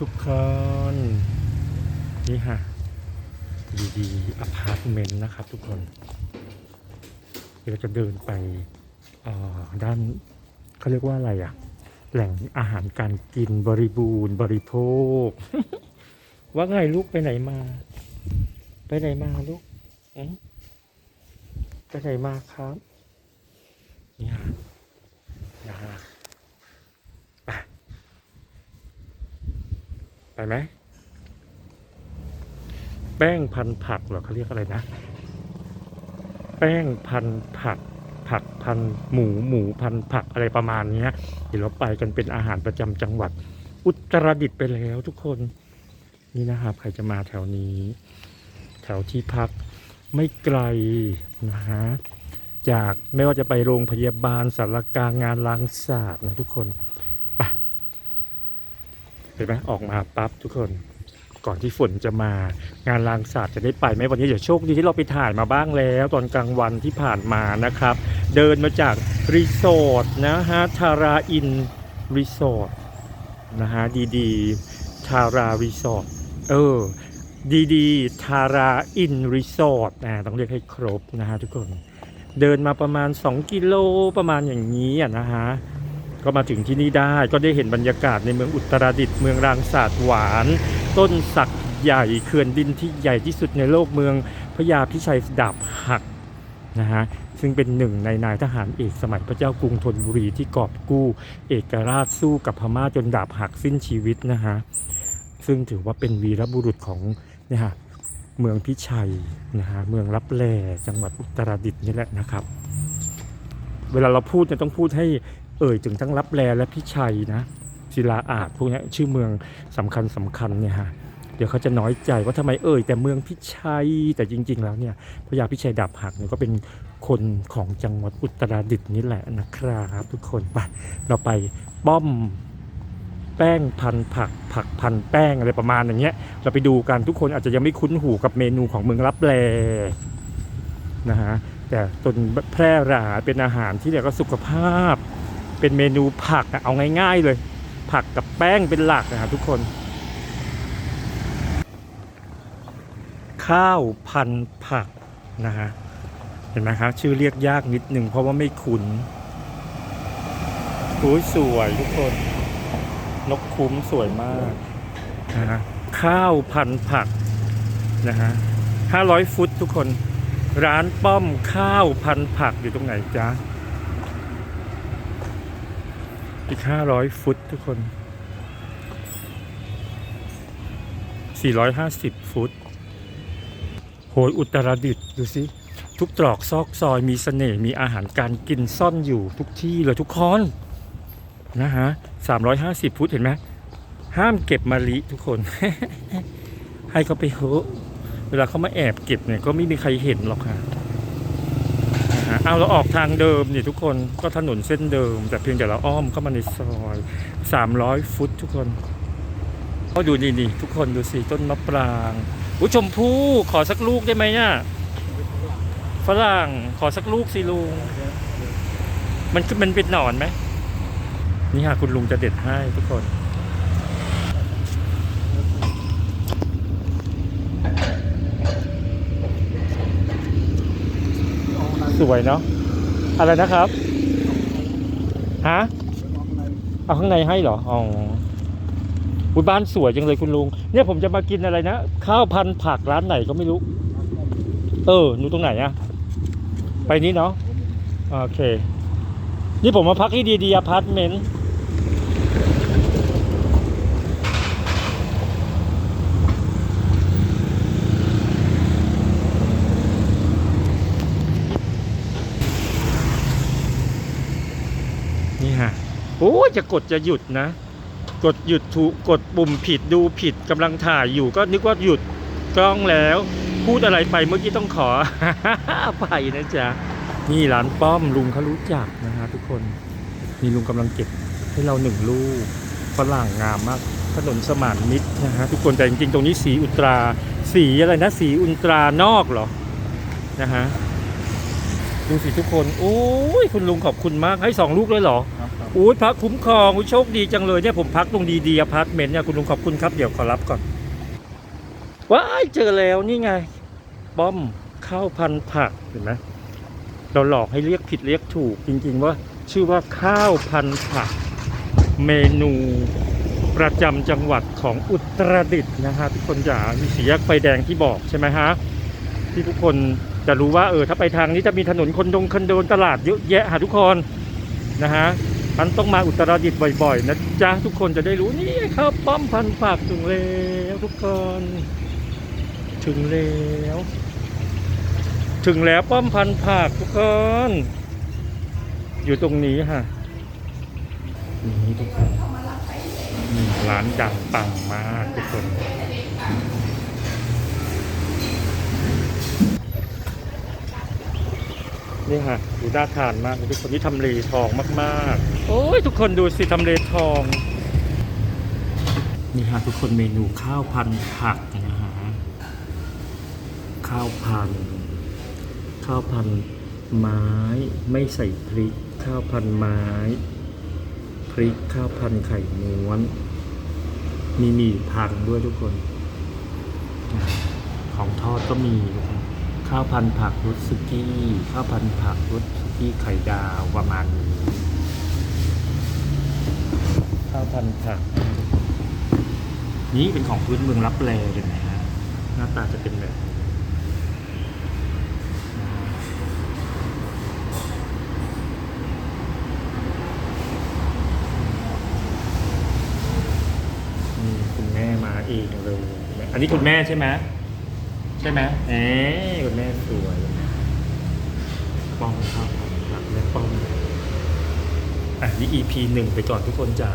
ทุกคน นี่ฮะดีดีอพาร์ตเมนต์นะครับทุกคน เดี๋ยวจะเดินไปอ่อด้านเขาเรียกว่าอะไรอะแหล่งอาหารการกินบริบูรณ์บริโภค ว่าไงลูกไปไหนมา ไปไหนมาลูกไปไหนมาครับ เนี่ยนะฮะไป ไปไหมแป้งพันผักหรอเขาเรียกอะไรนะ แป้งพันผักผักพันหมูหมูพันผักอะไรประมาณเนี้ยเดี๋ยวเราไปกันเป็นอาหารประจำจังหวัด อุตรดิตถ์ไปแล้วทุกคนนี่นะครับใครจะมาแถวนี้ แถวที่พักไม่ไกลนะฮะจากไม่ว่าจะไปโรงพยาบาลสารกลางงานล้างสาดนะทุกคน ห็นไหมออกมาปั๊บทุกคน ก่อนที่ฝนจะมางานลางสาดจะได้ไปไหมวันนี้เดี๋ยวโชคดีที่เราไปถ่ายมาบ้างแล้ว ตอนกลางวันที่ผ่านมานะครับ เดินมาจากรีสอร์ทนะฮะทาราอินรีสอร์ทนะฮะดีดีทารารีสอร์ทเออดีดีทาราอินรีสอร์ทนะต้องเรียกให้ครบนะฮะทุกคน เดินมาประมาณ 2 กิโลประมาณอย่างนี้อะนะฮะ ก็มาถึงที่นี่ได้ก็ได้เห็นบรรยากาศในเมืองอุตรดิตถ์เมืองรางสาดหวาน ต้นสักใหญ่เขื่อนดินที่ใหญ่ที่สุดในโลกเมืองพระยาพิชัยดาบหักนะฮะซึ่งเป็นหนึ่งในนายทหารเอกสมัยพระเจ้ากรุงธนบุรีที่กอบกู้ เอกราชสู้กับพม่าจนดาบหักสิ้นชีวิตนะฮะซึ่งถือว่าเป็นวีรบุรุษของเนี่ยฮะเมืองพิชัยนะฮะเมืองรับแลจังหวัดอุตรดิตถ์นี่แหละนะครับ เวลาเราพูดเนี่ยต้องพูดให้ เอ่ยถึงทั้งรับแลและพิชัยนะศิลาอาจพวกนี้ชื่อเมืองสำคัญสำคัญเนี่ยฮะเดี๋ยวเขาจะน้อยใจว่าทำไมเอ่ยแต่เมืองพิชัยแต่จริง ๆ แล้วเนี่ยพระยาพิชัยดาบหักเนี่ยก็เป็นคนของจังหวัดอุตรดิตถ์นี่แหละนะครับ ทุกคนไปเราไปป้อมแป้งพันผักผักพันแป้งอะไรประมาณอย่างเงี้ย เราไปดูกันทุกคนอาจจะยังไม่คุ้นหูกับเมนูของเมืองรับแลนะฮะแต่ตนแพร่หราเป็นอาหารที่เรียกว่าสุขภาพ เป็นเมนูผักอะเอาง่ายๆเลย ผักกับแป้งเป็นหลักนะครับทุกคน ข้าวพันผักนะฮะเห็นไหมครับชื่อเรียกยากนิดหนึ่งเพราะว่าไม่คุ้นโอ้ยสวยทุกคน นกคุ้มสวยมากนะฮะข้าวพันผักนะฮะห้าร้อยฟุตทุกคน ร้านป้อมข้าวพันผักอยู่ตรงไหนจ๊ะ อีก500ฟุตทุกคน450ฟุต โหยอุตรดิตดูสิ ทุกตรอกซอกซอยมีเสน่ห์มีอาหารการกินซ่อนอยู่ทุกที่เลยทุกคนนะฮะ350ฟุตเห็นไหมห้ามเก็บมะลิทุกคน ให้เขาไปเหอะเวลาเขามาแอบเก็บเนี่ยก็ไม่มีใครเห็นหรอกค่ะ เอาเราออกทางเดิมนี่ทุกคนก็ถนนเส้นเดิม แต่เพียงแต่เราอ้อมเข้ามาในซอย300 ฟุตทุกคนก็ดูนี่นี่ทุกคนดูสิต้นมะปรางอุ้ยชมพู่ขอสักลูกได้ไหมเนี่ยฝรั่งขอสักลูกสิลุงมันมันเป็นหนอนไหมนี่ค่ะคุณลุงจะเด็ดให้ทุกคน สวยเนาะอะไรนะครับฮะเอาข้างในให้เหรออ๋อุบ้านสวยจังเลยคุณลุง เนี่ยผมจะมากินอะไรนะ ข้าวพันผักร้านไหนก็ไม่รู้ เอออยู่ตรงไหนอะไปนี้เนาะโอเค นี่ผมมาพักที่ดีดีอพาร์ตเมนต์ ฮะโอ้จะกดจะหยุดนะ กดหยุดถูกกดปุ่มผิดดูผิดกำลังถ่ายอยู่ก็นึกว่าหยุดกล้องแล้ว พูดอะไรไปเมื่อกี้ต้องขอไปนะจ๊ะนี่ร้านป้อมลุงเขารู้จักนะฮะทุกคนนี่ลุงกำลังเก็บให้เราหนึ่งลูกฝรั่งงามมากถนนสมานมิตรนะฮะทุกคนแต่จริงๆตรงนี้สีอุตรา สีอะไรนะ สีอุตรานอกเหรอนะฮะดูสิทุกคน โอ้ยคุณลุงขอบคุณมากให้สองลูกเลยเหรอ อุ้ยพักคุ้มครองอุ้ยโชคดีจังเลยเนี่ยผมพักตรงดีดีอพาร์ตเมนต์เนี่ยคุณลุงขอบคุณครับเดี๋ยวขอรับก่อนว้ายเจอแล้วนี่ไงป้อมข้าวพันผักเห็นไหมเราหลอกให้เรียกผิดเรียกถูกจริงๆว่า ชื่อว่าข้าวพันผัก เมนูประจำจังหวัดของอุตรดิตถ์นะฮะทุกคนจ๋ามีสีแยกไฟแดงที่บอกใช่ไหมฮะที่ทุกคนจะรู้ว่าเออถ้าไปทางนี้จะมีถนนคนดงคนเดินตลาดเยอะแยะหาทุกคนนะฮะ มันต้องมาอุตรดิตถ์บ่อยๆนะจ๊ะทุกคนจะได้รู้นี่ข้าวป้อมพันผักถึงแล้วทุกคน ถึงแล้ว ถึงแล้วป้อมพันผักทุกคน อยู่ตรงนี้ฮะนี่ทุกคนนี่ร้านดังปังมากทุกคน นี่ค่ะดูน่าทานมากทุกคนที่ทำเลทองมากๆ โอ้ยทุกคนดูสิทำเลทอง นี่ฮะทุกคนเมนูข้าวพันผักนะฮะข้าวพัน ข้าวพันไม้ไม่ใส่พริก ข้าวพันไม้ พริกข้าวพันไข่ม้วน มีหมี่พันด้วยทุกคน ของทอดก็มีทุก ข้าวพันผักรสสุกี้ข้าวพันผักรสสุกี้ไข่ดาวประมาณนี้ข้าวพันผักนะทุกคนนี่เป็นของพื้นเมืองรับแลเห็นไหมฮะหน้าตาจะเป็นแบบนี่คุณแม่มาเองเลย อันนี้คุณแม่ใช่ไหม ใช่ไหมเอ๊คุณแม่สวยป้อมครับครับแม่ป้อมอะนี่ EP หนึ่งไปก่อนทุกคนจ้า